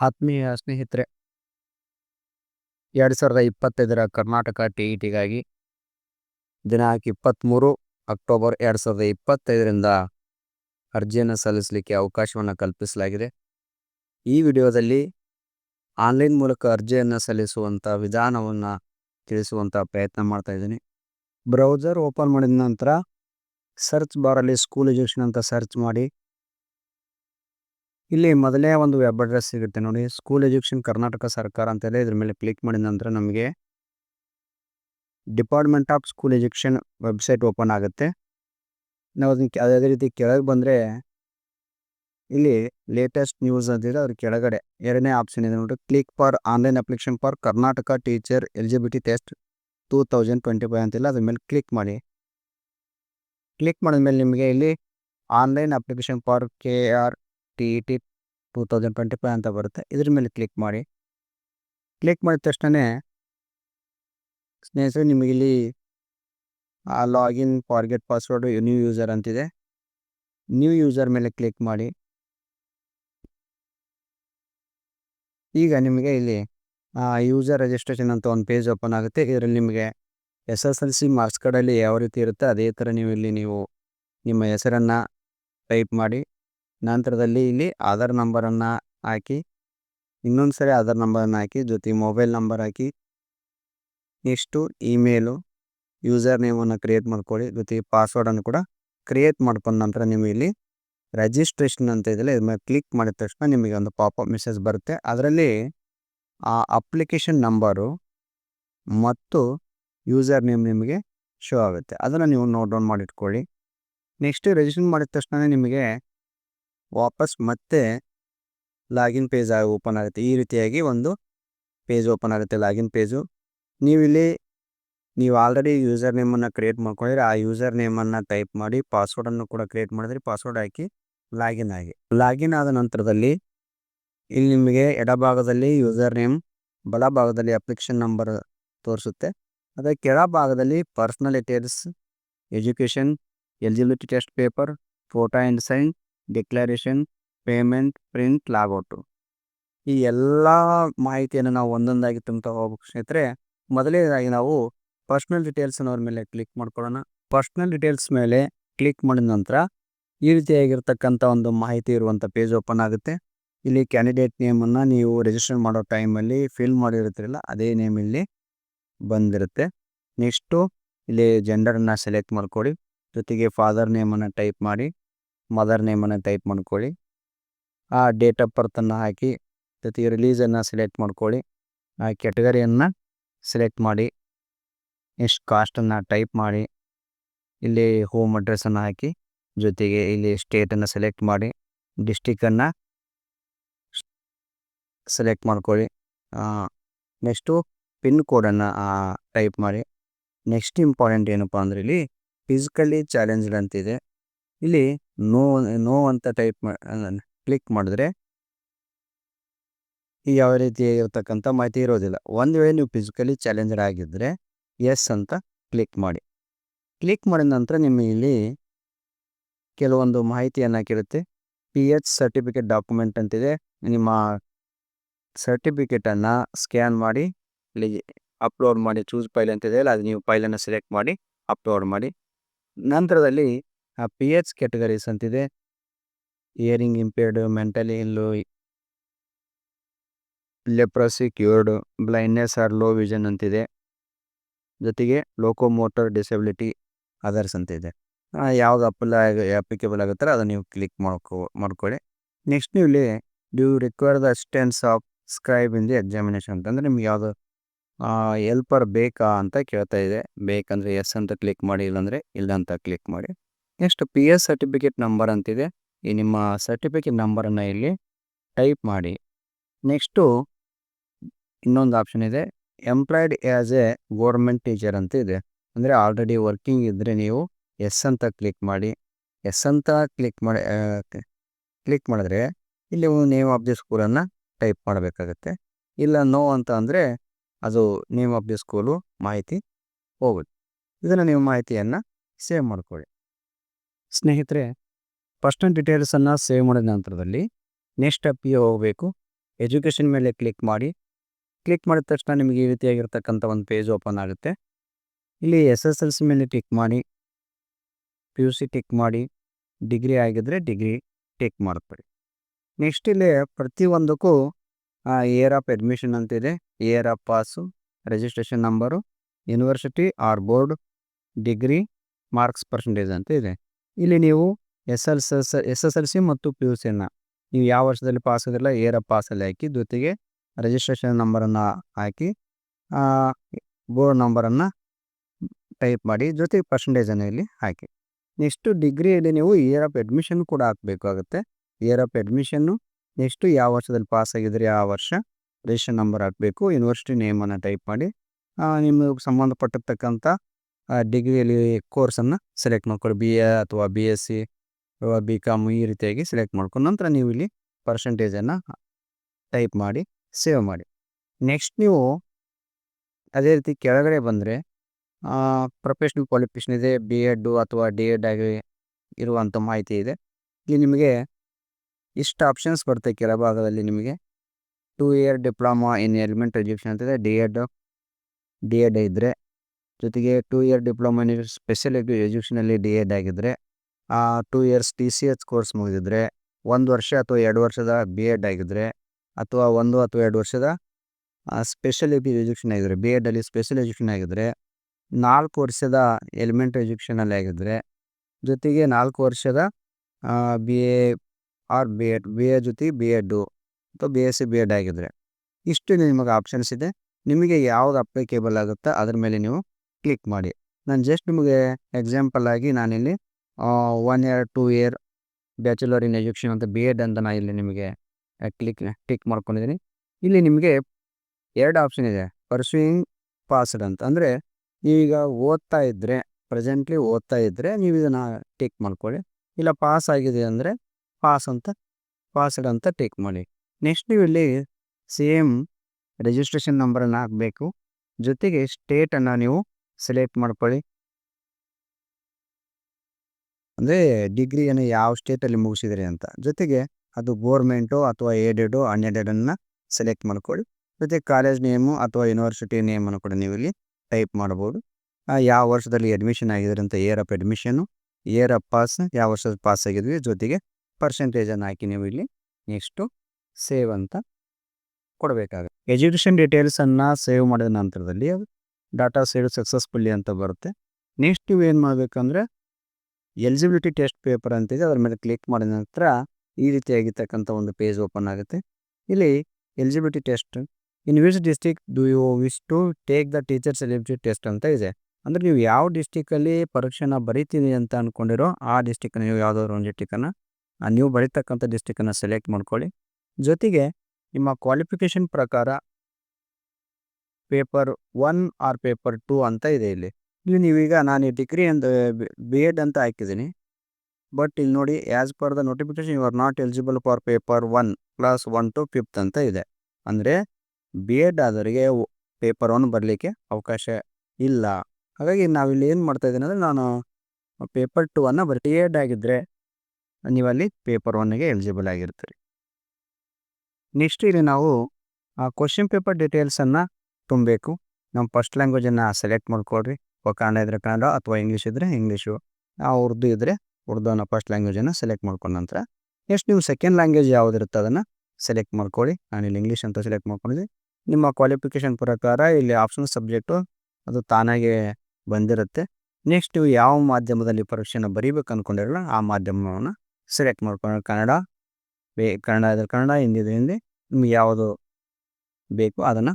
ಆತ್ಮೀಯ ಸ್ನೇಹಿತರೆ, ಎರಡು ಸಾವಿರದ ಇಪ್ಪತ್ತೈದರ ಕರ್ನಾಟಕ ಟಿ ಇ ಟಿಗಾಗಿ ದಿನಾಂಕ ಇಪ್ಪತ್ತ್ಮೂರು ಅಕ್ಟೋಬರ್ ಎರಡು ಸಾವಿರದ ಇಪ್ಪತ್ತೈದರಿಂದ ಅರ್ಜಿಯನ್ನು ಸಲ್ಲಿಸಲಿಕ್ಕೆ ಅವಕಾಶವನ್ನು ಕಲ್ಪಿಸಲಾಗಿದೆ. ಈ ವಿಡಿಯೋದಲ್ಲಿ ಆನ್ಲೈನ್ ಮೂಲಕ ಅರ್ಜಿಯನ್ನು ಸಲ್ಲಿಸುವಂಥ ವಿಧಾನವನ್ನು ತಿಳಿಸುವಂಥ ಪ್ರಯತ್ನ ಮಾಡ್ತಾ ಇದ್ದೀನಿ. ಬ್ರೌಸರ್ ಓಪನ್ ಮಾಡಿದ ನಂತರ ಸರ್ಚ್ ಬಾರಲ್ಲಿ ಸ್ಕೂಲ್ ಎಜುಕೇಷನ್ ಅಂತ ಸರ್ಚ್ ಮಾಡಿ ಇಲ್ಲಿ ಮೊದಲೇ ಒಂದು ವೆಬ್ ಅಡ್ರೆಸ್ ಸಿಗುತ್ತೆ ನೋಡಿ. ಸ್ಕೂಲ್ ಎಜುಕೇಷನ್ ಕರ್ನಾಟಕ ಸರ್ಕಾರ ಅಂತೇಳಿ ಇದ್ರ ಮೇಲೆ ಕ್ಲಿಕ್ ಮಾಡಿದ ನಂತರ ನಮಗೆ department of school education website open ಆಗುತ್ತೆ. ನಾವು ಅದಕ್ಕೆ ಅದೇ ರೀತಿ ಕೆಳಗೆ ಬಂದರೆ ಇಲ್ಲಿ ಲೇಟೆಸ್ಟ್ ನ್ಯೂಸ್ ಅಂತಿದೆ ಅದ್ರ ಕೆಳಗಡೆ. ಎರಡನೇ ಆಪ್ಷನ್ ಇದೆ ನೋಡಿ click for online application for Karnataka teacher eligibility test two thousand twenty five ಅಂತಿಲ್ಲ ಅದ್ರ ಮೇಲೆ ಕ್ಲಿಕ್ ಮಾಡಿ. ಕ್ಲಿಕ್ ಮಾಡಿದ ಮೇಲೆ ನಿಮಗೆ ಇಲ್ಲಿ online application for K R T E T thousand twenty five ಅಂತ ಬರುತ್ತೆ. ಇದ್ರ ಮೇಲೆ ಕ್ಲಿಕ್ ಮಾಡಿ. ಕ್ಲಿಕ್ ಮಾಡಿದ ತಕ್ಷಣ ಸ್ನೇಹಿತರೆ, ನಿಮಗೆ ಇಲ್ಲಿ login forget password new user ಅಂತಿದೆ. ನ್ಯೂ ಯೂಸರ್ ಮೇಲೆ ಕ್ಲಿಕ್ ಮಾಡಿ. ಈಗ ನಿಮಗೆ ಇಲ್ಲಿ ಯೂಸರ್ ರಿಜಿಸ್ಟ್ರೇಷನ್ ಅಂತ ಒಂದು ಪೇಜ್ ಓಪನ್ ಆಗುತ್ತೆ. ಇದರಲ್ಲಿ ನಿಮಗೆ S S L C marks ಕಾರ್ಡಲ್ಲಿ ಯಾವ ರೀತಿ ಇರುತ್ತೆ, ಅದೇ ಥರ ನೀವು ಇಲ್ಲಿ ನೀವು ನಿಮ್ಮ ಹೆಸರನ್ನು ಟೈಪ್ ಮಾಡಿ. ನಂತರದಲ್ಲಿ ಇಲ್ಲಿ ಆಧಾರ್ ನಂಬರನ್ನು ಹಾಕಿ, ಇನ್ನೊಂದು ಸರಿ ಆಧಾರ್ ನಂಬರನ್ನು ಹಾಕಿ ಜೊತೆ ಮೊಬೈಲ್ ನಂಬರ್ ಹಾಕಿ, ನೆಕ್ಸ್ಟು ಇಮೇಲು, ಯೂಸರ್ ನೇಮನ್ನು ಕ್ರಿಯೇಟ್ ಮಾಡ್ಕೊಳ್ಳಿ ಜೊತೆ ಪಾಸ್ವರ್ಡನ್ನು ಕೂಡ ಕ್ರಿಯೇಟ್ ಮಾಡ್ಕೊಂಡ ನಂತರ ನೀವು ಇಲ್ಲಿ ರಿಜಿಸ್ಟ್ರೇಷನ್ ಅಂತ ಇದೆಯಲ್ಲ ಇದ್ರ ಮೇಲೆ ಕ್ಲಿಕ್ ಮಾಡಿದ ತಕ್ಷಣ ನಿಮಗೆ ಒಂದು ಪಾಪಪ್ ಮೆಸೇಜ್ ಬರುತ್ತೆ. ಅದರಲ್ಲಿ ಆ ಅಪ್ಲಿಕೇಶನ್ ನಂಬರು ಮತ್ತು ಯೂಸರ್ ನೇಮ್ ನಿಮಗೆ ಶೋ ಆಗುತ್ತೆ. ಅದನ್ನು ನೀವು ನೋಟ್ ಡೌನ್ ಮಾಡಿಟ್ಕೊಳ್ಳಿ ನೆಕ್ಸ್ಟ್ ರಿಜಿಸ್ಟ್ರೇಷನ್ ಮಾಡಿದ ತಕ್ಷಣ ನಿಮಗೆ ವಾಪಸ್ ಮತ್ತೆ ಲಾಗಿನ್ ಪೇಜ್ ಓಪನ್ ಆಗುತ್ತೆ. ಈ ರೀತಿಯಾಗಿ ಒಂದು ಪೇಜ್ ಓಪನ್ ಆಗುತ್ತೆ, ಲಾಗಿನ್ ಪೇಜು. ನೀವು ಇಲ್ಲಿ ನೀವು ಆಲ್ರೆಡಿ ಯೂಸರ್ ನೇಮನ್ನು ಕ್ರಿಯೇಟ್ ಮಾಡ್ಕೊಂಡಿದ್ರೆ, ಆ ಯೂಸರ್ ನೇಮನ್ನು ಟೈಪ್ ಮಾಡಿ, ಪಾಸ್ವರ್ಡನ್ನು ಕೂಡ ಕ್ರಿಯೇಟ್ ಮಾಡಿದ್ರೆ, ಪಾಸ್ವರ್ಡ್ ಹಾಕಿ ಲಾಗಿನ್ ಆಗಿ. ಲಾಗಿನ್ ಆದ ನಂತರದಲ್ಲಿ ಇಲ್ಲಿ ನಿಮಗೆ ಎಡಭಾಗದಲ್ಲಿ ಯೂಸರ್ ನೇಮ್ ಬಲಭಾಗದಲ್ಲಿ ಅಪ್ಲಿಕೇಶನ್ ನಂಬರ್ ತೋರಿಸುತ್ತೆ. ಅದರ ಕೆಳಭಾಗದಲ್ಲಿ personal details education, eligibility test paper, photo and sign declaration payment print logout ಈ ಎಲ್ಲ ಮಾಹಿತಿಯನ್ನು ನಾವು ಒಂದೊಂದಾಗಿ ತುಂಬ್ತಾ ಹೋಗ್ಬೇಕು ಸ್ನೇಹಿತರೆ, ಮೊದಲನೇದಾಗಿ ನಾವು ಪರ್ಸ್ನಲ್ ಡೀಟೇಲ್ಸ್ ಅನ್ನೋರ ಮೇಲೆ ಕ್ಲಿಕ್ ಮಾಡ್ಕೊಳ್ಳೋಣ. ಪರ್ಸ್ನಲ್ ಡೀಟೇಲ್ಸ್ ಮೇಲೆ ಕ್ಲಿಕ್ ಮಾಡಿದ ನಂತರ, ಈ ರೀತಿಯಾಗಿರ್ತಕ್ಕಂಥ ಒಂದು ಮಾಹಿತಿ ಇರುವಂಥ ಪೇಜ್ ಓಪನ್ ಆಗುತ್ತೆ. ಇಲ್ಲಿ ಕ್ಯಾಂಡಿಡೇಟ್ ನೇಮನ್ನು ನೀವು ರಿಜಿಸ್ಟರ್ ಮಾಡೋ ಟೈಮಲ್ಲಿ ಫಿಲ್ ಮಾಡಿರ್ತೀರಲ್ಲ ಅದೇ ನೇಮ್ ಇಲ್ಲಿ ಬಂದಿರುತ್ತೆ. ನೆಕ್ಸ್ಟು ಇಲ್ಲಿ ಜೆಂಡರನ್ನು ಸೆಲೆಕ್ಟ್ ಮಾಡ್ಕೊಳ್ಳಿ. ಜೊತೆಗೆ ಫಾದರ್ ನೇಮನ್ನು ಟೈಪ್ ಮಾಡಿ. ಮದರ್ ನೇಮನ್ನು ಟೈಪ್ ಮಾಡ್ಕೊಳ್ಳಿ. ಆ ಡೇಟ್ ಆಫ್ ಬರ್ತನ್ನು ಹಾಕಿ, ಜೊತೆಗೆ ರಿಲೀಸನ್ನು ಸೆಲೆಕ್ಟ್ ಮಾಡ್ಕೊಳ್ಳಿ. ಆ ಕೆಟಗರಿಯನ್ನು ಸೆಲೆಕ್ಟ್ ಮಾಡಿ. ಎಷ್ಟು ಕಾಸ್ಟನ್ನು ಟೈಪ್ ಮಾಡಿ. ಇಲ್ಲಿ ಹೋಮ್ ಅಡ್ರೆಸ್ಸನ್ನು ಹಾಕಿ, ಜೊತೆಗೆ ಇಲ್ಲಿ ಸ್ಟೇಟನ್ನು ಸೆಲೆಕ್ಟ್ ಮಾಡಿ. ಡಿಸ್ಟಿಕನ್ನು ಸೆಲೆಕ್ಟ್ ಮಾಡ್ಕೊಳ್ಳಿ. ನೆಕ್ಸ್ಟು ಪಿನ್ ಕೋಡನ್ನು ಟೈಪ್ ಮಾಡಿ. ನೆಕ್ಸ್ಟ್ ಇಂಪಾರ್ಟೆಂಟ್ ಏನಪ್ಪ ಅಂದರೆ ಇಲ್ಲಿ ಫಿಸಿಕಲಿ ಚಾಲೆಂಜ್ಡ್ ಅಂತಿದೆ ಇಲ್ಲಿ ನೋ ನೋ ಅಂತ ಟೈಪ್ ಕ್ಲಿಕ್ ಮಾಡಿದ್ರೆ ಈ ಯಾವ ರೀತಿ ಇರತಕ್ಕಂಥ ಮಾಹಿತಿ ಇರೋದಿಲ್ಲ. ಒಂದು ವೇಳೆ ನೀವು ಫಿಸಿಕಲಿ ಚಾಲೆಂಜ್ ಆಗಿದ್ದರೆ ಎಸ್ ಅಂತ ಕ್ಲಿಕ್ ಮಾಡಿ. ಕ್ಲಿಕ್ ಮಾಡಿದ ನಂತರ ನಿಮ್ಮ ಇಲ್ಲಿ ಕೆಲವೊಂದು ಮಾಹಿತಿಯನ್ನು ಹಾಕಿರುತ್ತೆ. ಪಿ ಎಚ್ ಸರ್ಟಿಫಿಕೇಟ್ ಡಾಕ್ಯುಮೆಂಟ್ ಅಂತಿದೆ. ನಿಮ್ಮ ಸರ್ಟಿಫಿಕೇಟನ್ನು ಸ್ಕ್ಯಾನ್ ಮಾಡಿ, ಇಲ್ಲಿ ಅಪ್ಲೋಡ್ ಮಾಡಿ ಚೂಸ್ ಫೈಲ್ ಅಂತಿದೆ ಅಲ್ಲ ಅದು ನೀವು ಫೈಲನ್ನು ಸೆಲೆಕ್ಟ್ ಮಾಡಿ ಅಪ್ಲೋಡ್ ಮಾಡಿ. ನಂತರದಲ್ಲಿ ಪಿ ಎಚ್ ಕ್ಯಾಟಗರೀಸ್ ಅಂತಿದೆ. Hearing impaired mentally ill leprosy cured blindness or low vision ಅಂತಿದೆ. ಜೊತೆಗೆ ಲೋಕೋಮೋಟರ್ ಡಿಸಬಿಲಿಟಿ ಅದರ್ಸ್ ಅಂತ ಇದೆ ಯಾವ್ದು ಅಪ್ಲೈ ಅಪ್ಲಿಕೇಬಲ್ ಆಗುತ್ತಾರೆ ಅದನ್ನು ನೀವು ಕ್ಲಿಕ್ ಮಾಡ್ಕೊ, ಮಾಡ್ಕೊಳ್ಳಿ. ನೆಕ್ಸ್ಟ್ ನೀವು ಇಲ್ಲಿ do require the assistance of scribe in the examination ಅಂತಂದರೆ ನಿಮ್ಗೆ ಯಾವುದು ಎಲ್ಪರ್ ಬೇಕಾ ಅಂತ ಕೇಳ್ತಾ ಇದೆ. ಬೇಕಂದರೆ ಎಸ್ ಅಂತ ಕ್ಲಿಕ್ ಮಾಡಿ, ಇಲ್ಲಾಂದರೆ ಇಲ್ಲ ಅಂತ ಕ್ಲಿಕ್ ಮಾಡಿ. Next P S certificate number ಅಂತಿದೆ. ಈ ನಿಮ್ಮ ಸರ್ಟಿಫಿಕೇಟ್ ನಂಬರನ್ನು ಇಲ್ಲಿ ಟೈಪ್ ಮಾಡಿ. ನೆಕ್ಸ್ಟು ಇನ್ನೊಂದು ಆಪ್ಷನ್ ಇದೆ. Employed as a government teacher ಅಂತ ಇದೆ. ಅಂದರೆ ಆಲ್ರೆಡಿ ವರ್ಕಿಂಗ್ ಇದ್ದರೆ ನೀವು ಎಸ್ ಅಂತ ಕ್ಲಿಕ್ ಮಾಡಿ. ಎಸ್ ಅಂತ ಕ್ಲಿಕ್ ಮಾಡಿ ಕ್ಲಿಕ್ ಮಾಡಿದ್ರೆ ಇಲ್ಲಿ ನೇಮ್ ಆಫ್ ದಿ ಸ್ಕೂಲನ್ನು ಟೈಪ್ ಮಾಡಬೇಕಾಗತ್ತೆ. ಇಲ್ಲ ನೋ ಅಂತ ಅಂದರೆ ಅದು ನೇಮ್ ಆಫ್ ದಿ ಸ್ಕೂಲು ಮಾಹಿತಿ ಹೋಗುತ್ತೆ. ಇದನ್ನು ನೀವು ಮಾಹಿತಿಯನ್ನು ಸೇವ್ ಮಾಡ್ಕೊಳ್ಳಿ. ಸ್ನೇಹಿತರೆ ಪರ್ಸ್ನಲ್ ಡೀಟೇಲ್ಸನ್ನು ಸೇವ್ ಮಾಡಿದ ನಂತರದಲ್ಲಿ ನೆಕ್ಸ್ಟ್ ಅಪ್ಪಿಗೆ ಹೋಗಬೇಕು. ಎಜುಕೇಷನ್ ಮೇಲೆ ಕ್ಲಿಕ್ ಮಾಡಿ. ಕ್ಲಿಕ್ ಮಾಡಿದ ತಕ್ಷಣ ನಿಮಗೆ ಈ ರೀತಿಯಾಗಿರ್ತಕ್ಕಂಥ ಒಂದು ಪೇಜ್ ಓಪನ್ ಆಗುತ್ತೆ. ಇಲ್ಲಿ ಎಸ್ ಎಸ್ ಎಲ್ ಸಿ ಮೇಲೆ ಟಿಕ್ ಮಾಡಿ. ಪಿ ಯು ಸಿ ಟಿಕ್ ಮಾಡಿ. ಡಿಗ್ರಿ ಆಗಿದ್ರೆ ಡಿಗ್ರಿ ಟಿಕ್ ಮಾಡಿಕೊಡಿ ನೆಕ್ಸ್ಟ್ ಇಲ್ಲಿ ಪ್ರತಿಯೊಂದಕ್ಕೂ ಇಯರ್ ಆಫ್ ಅಡ್ಮಿಷನ್ ಅಂತಿದೆ. Year of pass registration number university or board degree marks percentage ಅಂತ ಇದೆ. ಇಲ್ಲಿ ನೀವು S L S S S L C ಮತ್ತು ಪಿ ಯು ಸಿಯನ್ನು ನೀವು ಯಾವ ವರ್ಷದಲ್ಲಿ ಪಾಸ್ ಆಗಿರಲ್ಲ ಏರ ಪಾಸಲ್ಲಿ ಹಾಕಿ, ಜೊತೆಗೆ ರಿಜಿಸ್ಟ್ರೇಷನ್ ನಂಬರನ್ನು ಹಾಕಿ ಬೋರ್ಡ್ ನಂಬರನ್ನು ಟೈಪ್ ಮಾಡಿ, ಜೊತೆಗೆ ಪರ್ಸೆಂಟೇಜನ್ನು ಇಲ್ಲಿ ಹಾಕಿ. ನೆಕ್ಸ್ಟು ಡಿಗ್ರಿಯಲ್ಲಿ ನೀವು ಇಯರ್ ಆಫ್ ಅಡ್ಮಿಷನ್ ಕೂಡ ಹಾಕಬೇಕಾಗುತ್ತೆ. ಇಯರ್ ಆಫ್ ಅಡ್ಮಿಷನ್ನು ನೆಕ್ಸ್ಟು ಯಾವ ವರ್ಷದಲ್ಲಿ ಪಾಸ್ ಆಗಿದ್ರೆ, ಆ ವರ್ಷ ರಿಜಿಸ್ಟ್ರೇಷನ್ ನಂಬರ್ ಹಾಕಬೇಕು ಯೂನಿವರ್ಸಿಟಿ ನೇಮನ್ನು ಟೈಪ್ ಮಾಡಿ ನಿಮಗೆ ಸಂಬಂಧಪಟ್ಟಿರ್ತಕ್ಕಂಥ ಡಿಗ್ರಿಯಲ್ಲಿ ಕೋರ್ಸನ್ನು ಸೆಲೆಕ್ಟ್ ಮಾಡ್ಕೊಳ್ಳಿ ಬಿ ಎ ಅಥವಾ ಬಿ ಎಸ್ ಸಿ ಅಥವಾ ಬಿ ಕಾಮ್ ಈ ರೀತಿಯಾಗಿ ಸೆಲೆಕ್ಟ್ ಮಾಡ್ಕೊಂಡು ನಂತರ ನೀವು ಇಲ್ಲಿ ಪರ್ಸೆಂಟೇಜನ್ನು ಟೈಪ್ ಮಾಡಿ ಸೇವ್ ಮಾಡಿ. ನೆಕ್ಸ್ಟ್ ನೀವು ಅದೇ ರೀತಿ ಕೆಳಗಡೆ ಬಂದರೆ ಪ್ರೊಫೆಷ್ನಲ್ ಕ್ವಾಲಿಫಿಕೇಷನ್ ಇದೆ ಬಿ ಎಡ್ಡು ಅಥವಾ ಡಿ ಎಡ್ ಆಗಿ ಇರುವಂಥ ಮಾಹಿತಿ ಇದೆ. ಇಲ್ಲಿ ನಿಮಗೆ ಇಷ್ಟು ಆಪ್ಷನ್ಸ್ ಬರುತ್ತೆ ಕೆಳಭಾಗದಲ್ಲಿ ನಿಮಗೆ. Two year diploma in element education ಅಂತಿದೆ ಡಿ ಎಡ್ ಡಿ ಎಡ್ ಇದ್ದರೆ ಜೊತೆಗೆ two year diploma in special ಎಜುಕೇಷನಲ್ಲಿ D ed ಆಗಿದ್ದರೆ two years T C H course ಮುಗಿದಿದ್ರೆ, ಒಂದು ವರ್ಷ ಅಥವಾ ಎರಡು ವರ್ಷದ ಬಿ ಎಡ್ ಆಗಿದ್ದರೆ ಅಥವಾ ಒಂದು ಅಥವಾ ಎರಡು ವರ್ಷದ ಸ್ಪೆಷಲ್ ಎಜುಕೇಷನ್ ಆಗಿದ್ದರೆ ಬಿ ಎಡಲ್ಲಿ ಸ್ಪೆಷಲ್ ಎಜುಕೇಷನ್ ಆಗಿದ್ದರೆ ನಾಲ್ಕು ವರ್ಷದ ಎಲಿಮೆಂಟ್ರಿ ಎಜುಕೇಷನಲ್ಲಿ ಆಗಿದ್ದರೆ ಜೊತೆಗೆ ನಾಲ್ಕು ವರ್ಷದ B A or B ed B A ಜೊತೆ ಬಿ ಎಡ್ಡು ಅಥವಾ B S C B ed ಆಗಿದ್ದರೆ ಇಷ್ಟು ನಿಮಗೆ ಆಪ್ಷನ್ಸ್ ಇದೆ. ನಿಮಗೆ ಯಾವ್ದು ಅಪ್ಲಿಕೇಬಲ್ ಆಗುತ್ತೋ, ಅದ್ರ ಮೇಲೆ ನೀವು ಕ್ಲಿಕ್ ಮಾಡಿ. ನಾನು ಜಸ್ಟ್ ನಿಮಗೆ ಎಕ್ಸಾಂಪಲ್ ಆಗಿ ನಾನಿಲ್ಲಿ one year two year bachelor in education ಅಂತ ಬಿ ಎಡ್ ಅಂತ ನಾನು ಇಲ್ಲಿ ನಿಮಗೆ ಕ್ಲಿಕ್ ಕ್ಲಿಕ್ ಮಾಡ್ಕೊಂಡಿದ್ದೀನಿ ಇಲ್ಲಿ ನಿಮಗೆ ಎರಡು ಆಪ್ಷನ್ ಇದೆ. ಪರ್ಸ್ಯೂಯಿಂಗ್ ಪಾಸ್ಡ್ ಅಂತ. ಅಂದರೆ ನೀವೀಗ ಓದ್ತಾ ಇದ್ದರೆ ಪ್ರೆಸೆಂಟ್ಲಿ ಓದ್ತಾ ಇದ್ದರೆ ನೀವು ಇದನ್ನು ಟಿಕ್ ಮಾಡ್ಕೊಳ್ಳಿ. ಇಲ್ಲ ಪಾಸ್ ಆಗಿದೆ ಅಂದರೆ ಪಾಸ್ ಅಂತ ಪಾಸ್ಡ್ ಅಂತ ಟಿಕ್ ಮಾಡಿ. ನೆಕ್ಸ್ಟ್ ನೀವು ಇಲ್ಲಿ ಸೇಮ್ ರಿಜಿಸ್ಟ್ರೇಷನ್ ನಂಬರನ್ನು ಹಾಕಬೇಕು. ಜೊತೆಗೆ ಸ್ಟೇಟನ್ನು ನೀವು ಸೆಲೆಕ್ಟ್ ಮಾಡ್ಕೊಳ್ಳಿ. ಅಂದರೆ ಡಿಗ್ರಿಯನ್ನು ಯಾವ ಸ್ಟೇಟಲ್ಲಿ ಮುಗಿಸಿದ್ರಿ ಅಂತ. ಜೊತೆಗೆ ಅದು ಗೋರ್ಮೆಂಟು ಅಥವಾ ಏಡೆಡು ಅನ್ಎಡೆಡನ್ನು ಸೆಲೆಕ್ಟ್ ಮಾಡ್ಕೊಳ್ಳಿ. ಜೊತೆಗೆ ಕಾಲೇಜ್ ನೇಮು ಅಥವಾ ಯೂನಿವರ್ಸಿಟಿ ನೇಮನ್ನು ಕೂಡ ನೀವು ಇಲ್ಲಿ ಟೈಪ್ ಮಾಡ್ಬೋದು. ಯಾವ ವರ್ಷದಲ್ಲಿ ಅಡ್ಮಿಷನ್ ಆಗಿದ್ರೆ ಅಂತ year of admission year of pass ಯಾವ ವರ್ಷದ ಪಾಸ್ ಆಗಿದ್ವಿ ಜೊತೆಗೆ ಪರ್ಸೆಂಟೇಜನ್ನು ಹಾಕಿ ನೀವು ಇಲ್ಲಿ ನೆಕ್ಸ್ಟು ಸೇವ್ ಅಂತ ಕೊಡಬೇಕಾಗುತ್ತೆ. ಎಜುಕೇಷನ್ ಡೀಟೇಲ್ಸನ್ನು ಸೇವ್ ಮಾಡಿದ ನಂತರದಲ್ಲಿ ಅದು ಡಾಟಾ ಸೇವ್ ಸಕ್ಸಸ್ಫುಲ್ಲಿ ಅಂತ ಬರುತ್ತೆ. ನೆಕ್ಸ್ಟ್ ನೀವು ಏನು ಮಾಡಬೇಕಂದ್ರೆ, ಎಲಿಜಿಬಿಲಿಟಿ ಟೆಸ್ಟ್ ಪೇಪರ್ ಅಂತಿದೆ ಅದ್ರ ಮೇಲೆ ಕ್ಲಿಕ್ ಮಾಡಿದ ನಂತರ ಈ ರೀತಿಯಾಗಿರ್ತಕ್ಕಂಥ ಒಂದು ಪೇಜ್ ಓಪನ್ ಆಗುತ್ತೆ. ಇಲ್ಲಿ eligibility test in which district do you wish to take the teachers eligibility test ಅಂತ ಇದೆ. ಅಂದರೆ ನೀವು ಯಾವ ಡಿಸ್ಟಿಕಲ್ಲಿ ಪರೀಕ್ಷೆನ ಬರಿತೀನಿ ಅಂತ ಅಂದ್ಕೊಂಡಿರೋ ಆ ಡಿಸ್ಟಿಕ್ಕನ್ನು ನೀವು ಯಾವುದಾದ್ರು ಒಂದು ಡಿಸ್ಟಿಕನ್ನು ನೀವು ಬರೀತಕ್ಕಂಥ ಡಿಸ್ಟಿಕನ್ನು ಸೆಲೆಕ್ಟ್ ಮಾಡ್ಕೊಳ್ಳಿ. ಜೊತೆಗೆ ನಿಮ್ಮ ಕ್ವಾಲಿಫಿಕೇಷನ್ ಪ್ರಕಾರ paper one or paper two ಅಂತ ಇದೆ ಇಲ್ಲಿ. ಇಲ್ಲಿ ನೀವೀಗ ನಾನು ಡಿಗ್ರಿ ಅಂತ ಬಿ ಎಡ್ ಅಂತ ಹಾಕಿದ್ದೀನಿ. ಬಟ್ ಇಲ್ಲಿ ನೋಡಿ as per the notification you are not eligible for paper one class one to fifth ಅಂತ ಇದೆ. ಅಂದರೆ ಬಿ ಎಡ್ ಆದವರಿಗೆ ಪೇಪರ್ ಒನ್ ಬರಲಿಕ್ಕೆ ಅವಕಾಶ ಇಲ್ಲ. ಹಾಗಾಗಿ ನಾವಿಲ್ಲಿ ಏನು ಮಾಡ್ತಾ ಇದ್ದೀನಿ ಅಂದರೆ, ನಾನು ಪೇಪರ್ ಟು ಅನ್ನು ಬರೀ ಬಿ ಎಡ್ ಆಗಿದ್ದರೆ ನೀವಲ್ಲಿ ಪೇಪರ್ ಒನ್ಗೆ ಎಲಿಜಿಬಲ್ ಆಗಿರ್ತೀರಿ. ನೆಕ್ಸ್ಟ್ ಇಲ್ಲಿ ನಾವು, ಆ ಕ್ವಶನ್ ಪೇಪರ್ ಡೀಟೇಲ್ಸನ್ನು ತುಂಬಬೇಕು. ನಮ್ಮ ಫಸ್ಟ್ ಲ್ಯಾಂಗ್ವೇಜನ್ನು ಸೆಲೆಕ್ಟ್ ಮಾಡ್ಕೊಳ್ರಿ ಕನ್ನಡ ಇದ್ದರೆ ಕನ್ನಡ, ಅಥವಾ ಇಂಗ್ಲೀಷ್ ಇದ್ದರೆ ಇಂಗ್ಲೀಷು ಉರ್ದು ಇದ್ದರೆ ಉರ್ದುನ ಫಸ್ಟ್ ಲ್ಯಾಂಗ್ವೇಜನ್ನು ಸೆಲೆಕ್ಟ್ ಮಾಡ್ಕೊಂಡ ನಂತರ ನೆಕ್ಸ್ಟ್ ನೀವು ಸೆಕೆಂಡ್ ಲ್ಯಾಂಗ್ವೇಜ್ ಯಾವುದಿರುತ್ತೆ ಅದನ್ನು ಸೆಲೆಕ್ಟ್ ಮಾಡ್ಕೊಳ್ಳಿ ನಾನು ಇಲ್ಲಿ ಇಂಗ್ಲೀಷ್ ಅಂತ ಸೆಲೆಕ್ಟ್ ಮಾಡ್ಕೊಂಡಿದ್ದೆ ನಿಮ್ಮ ಕ್ವಾಲಿಫಿಕೇಷನ್ ಪ್ರಕಾರ ಇಲ್ಲಿ ಆಪ್ಷನ್ ಸಬ್ಜೆಕ್ಟು ಅದು ತಾನಾಗೆ ಬಂದಿರುತ್ತೆ. ನೆಕ್ಸ್ಟ್ ನೀವು ಯಾವ ಮಾಧ್ಯಮದಲ್ಲಿ ಪರೀಕ್ಷೆನ ಬರೀಬೇಕು ಅಂದ್ಕೊಂಡಿರಲ್ಲ ಆ ಮಾಧ್ಯಮವನ್ನು ಸೆಲೆಕ್ಟ್ ಮಾಡ್ಕೊಂಡ್ರೆ ಕನ್ನಡ, ಬೇ, ಕನ್ನಡ ಇದ್ರೆ ಕನ್ನಡ, ಹಿಂದಿ ಇದ್ರೆ ಹಿಂದಿ, ನಿಮ್ಗೆ ಯಾವುದು ಬೇಕು ಅದನ್ನು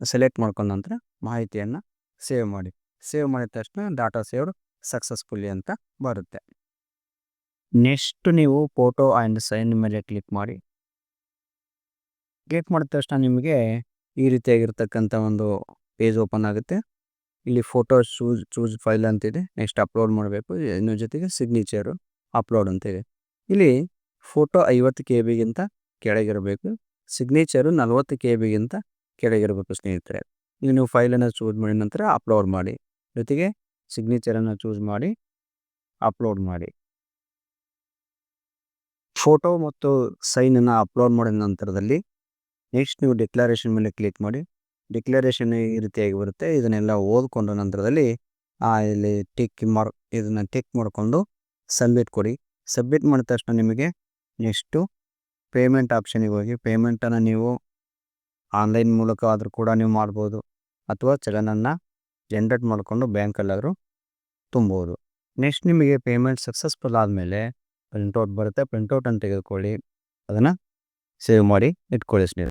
ಸೆಲೆಕ್ಟ್ ಮಾಡ್ಕೊಂಡ ನಂತರ ಮಾಹಿತಿಯನ್ನು ಸೇವ್ ಮಾಡಿ. ಸೇವ್ ಮಾಡಿದ ತಕ್ಷಣ ಡಾಟಾ ಸೇವ್ಡ್ ಸಕ್ಸಸ್ಫುಲ್ಲಿ ಅಂತ ಬರುತ್ತೆ. ನೆಕ್ಸ್ಟ್ ನೀವು ಫೋಟೋ ಆ್ಯಂಡ್ ಸೈನ್ ಮೇಲೆ ಕ್ಲಿಕ್ ಮಾಡಿ. ಕ್ಲಿಕ್ ಮಾಡಿದ ತಕ್ಷಣ ನಿಮಗೆ ಈ ರೀತಿಯಾಗಿರ್ತಕ್ಕಂಥ ಒಂದು ಪೇಜ್ ಓಪನ್ ಆಗುತ್ತೆ. ಇಲ್ಲಿ ಫೋಟೋ ಚೂಸ್ ಚೂಸ್ ಫೈಲ್ ಅಂತಿದೆ ನೆಕ್ಸ್ಟ್ ಅಪ್ಲೋಡ್ ಮಾಡಬೇಕು. ಇನ್ನೊಂದು ಜೊತೆಗೆ ಸಿಗ್ನೇಚರು ಅಪ್ಲೋಡ್ ಅಂತ ಇದೆ. ಇಲ್ಲಿ ಫೋಟೋ ಐವತ್ತು ಕೆ ಬಿಗಿಂತ ಕೆಳಗಿರಬೇಕು. ಸಿಗ್ನೇಚರು ನಲವತ್ತು ಕೆ ಬಿಗಿಂತ ಕೆಳಗಿರಬೇಕು ಸ್ನೇಹಿತರೆ. ಈಗ ನೀವು ಫೈಲನ್ನು ಚೂಸ್ ಮಾಡಿದ ನಂತರ ಅಪ್ಲೋಡ್ ಮಾಡಿ. ಜೊತೆಗೆ ಸಿಗ್ನೇಚರನ್ನು ಚೂಸ್ ಮಾಡಿ ಅಪ್ಲೋಡ್ ಮಾಡಿ. ಫೋಟೋ ಮತ್ತು ಸೈನನ್ನು ಅಪ್ಲೋಡ್ ಮಾಡಿದ ನಂತರದಲ್ಲಿ ನೆಕ್ಸ್ಟ್ ನೀವು ಡಿಕ್ಲರೇಷನ್ ಮೇಲೆ ಕ್ಲಿಕ್ ಮಾಡಿ. ಡಿಕ್ಲರೇಷನ್ ಈ ರೀತಿಯಾಗಿ ಬರುತ್ತೆ. ಇದನ್ನೆಲ್ಲ ಓದ್ಕೊಂಡ ನಂತರದಲ್ಲಿ ಇಲ್ಲಿ ಟಿಕ್ ಮಾರ್ಕ್ ಇದನ್ನು ಟಿಕ್ ಮಾಡಿಕೊಂಡು ಸಬ್ಮಿಟ್ ಕೊಡಿ. ಸಬ್ಮಿಟ್ ಮಾಡಿದ ತಕ್ಷಣ ನಿಮಗೆ ನೆಕ್ಸ್ಟು ಪೇಮೆಂಟ್ ಆಪ್ಷನಿಗೆ ಹೋಗಿ. ಪೇಮೆಂಟನ್ನು ನೀವು ಆನ್ಲೈನ್ ಮೂಲಕ ಆದರೂ ಕೂಡ ನೀವು ಮಾಡ್ಬೋದು. ಅಥವಾ ಚಲನನ್ನು ಜನ್ರೇಟ್ ಮಾಡಿಕೊಂಡು ಬ್ಯಾಂಕಲ್ಲಾದರೂ ತುಂಬೋದು. ನೆಕ್ಸ್ಟ್ ನಿಮಗೆ ಪೇಮೆಂಟ್ ಸಕ್ಸಸ್ಫುಲ್ ಆದಮೇಲೆ ಪ್ರಿಂಟೌಟ್ ಬರುತ್ತೆ. ಪ್ರಿಂಟೌಟನ್ನು ತೆಗೆದುಕೊಳ್ಳಿ. ಅದನ್ನು ಸೇವ್ ಮಾಡಿ ಇಟ್ಕೊಳ್ಳಿ ಸ್ನೇಹಿತರೆ.